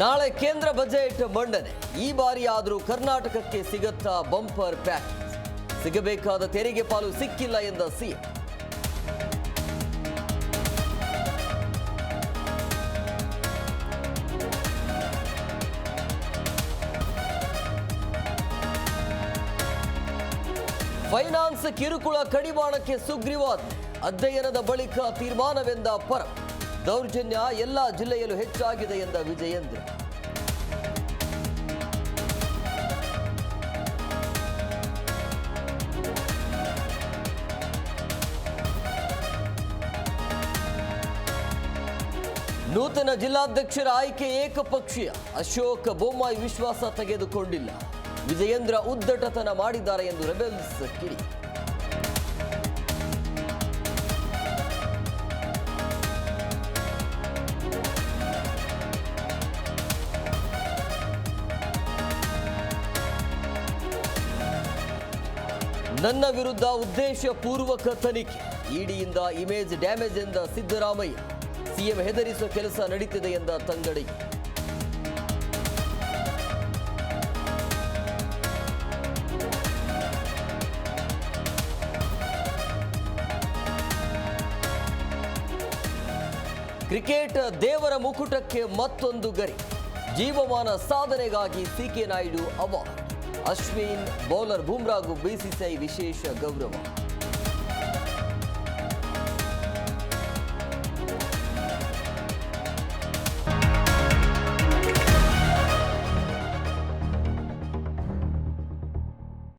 ನಾಳೆ ಕೇಂದ್ರ ಬಜೆಟ್ ಮಂಡನೆ. ಈ ಬಾರಿ ಆದರೂ ಕರ್ನಾಟಕಕ್ಕೆ ಸಿಗತ್ತಾ ಬಂಪರ್ ಪ್ಯಾಕೇಜ್. ಸಿಗಬೇಕಾದ ತೆರಿಗೆ ಪಾಲು ಸಿಕ್ಕಿಲ್ಲ ಎಂದ ಸಿಎಂ. ಫೈನಾನ್ಸ್ ಕಿರುಕುಳ ಕಡಿವಾಣಕ್ಕೆ ಸುಗ್ರೀವಾಜ್ಞೆ. ಅಧ್ಯಯನದ ಬಳಿಕ ತೀರ್ಮಾನವೆಂದ ಪರ. ದೌರ್ಜನ್ಯ ಎಲ್ಲ ಜಿಲ್ಲೆಯಲ್ಲೂ ಹೆಚ್ಚಾಗಿದೆ ಎಂದ ವಿಜಯೇಂದ್ರ ನೂತನ ಜಿಲ್ಲಾಧ್ಯಕ್ಷರ ಆಯ್ಕೆ ಏಕಪಕ್ಷೀಯ. ಅಶೋಕ್ ಬೊಮ್ಮಾಯಿ ವಿಶ್ವಾಸ ತೆಗೆದುಕೊಂಡಿಲ್ಲ. ವಿಜಯೇಂದ್ರ ಉದ್ದಟತನ ಮಾಡಿದ್ದಾರೆ ಎಂದು ರೆಬೆಲ್ಸ್ ಕಿಡಿ. ನನ್ನ ವಿರುದ್ಧ ಉದ್ದೇಶಪೂರ್ವಕ ತನಿಖೆ. ಇಡಿಯಿಂದ ಇಮೇಜ್ ಡ್ಯಾಮೇಜ್ ಎಂದ ಸಿದ್ದರಾಮಯ್ಯ. ಸಿಎಂ ಹೆದರಿಸುವ ಕೆಲಸ ನಡೀತಿದೆ ಎಂದ ತಂಗಡಿ. ಕ್ರಿಕೆಟ್ ದೇವರ ಮುಕುಟಕ್ಕೆ ಮತ್ತೊಂದು ಗರಿ. ಜೀವಮಾನ ಸಾಧನೆಗಾಗಿ C K Naidu award. Ashwin bowler ಬೂಮ್ರಾಗೂ BCCI ವಿಶೇಷ ಗೌರವ.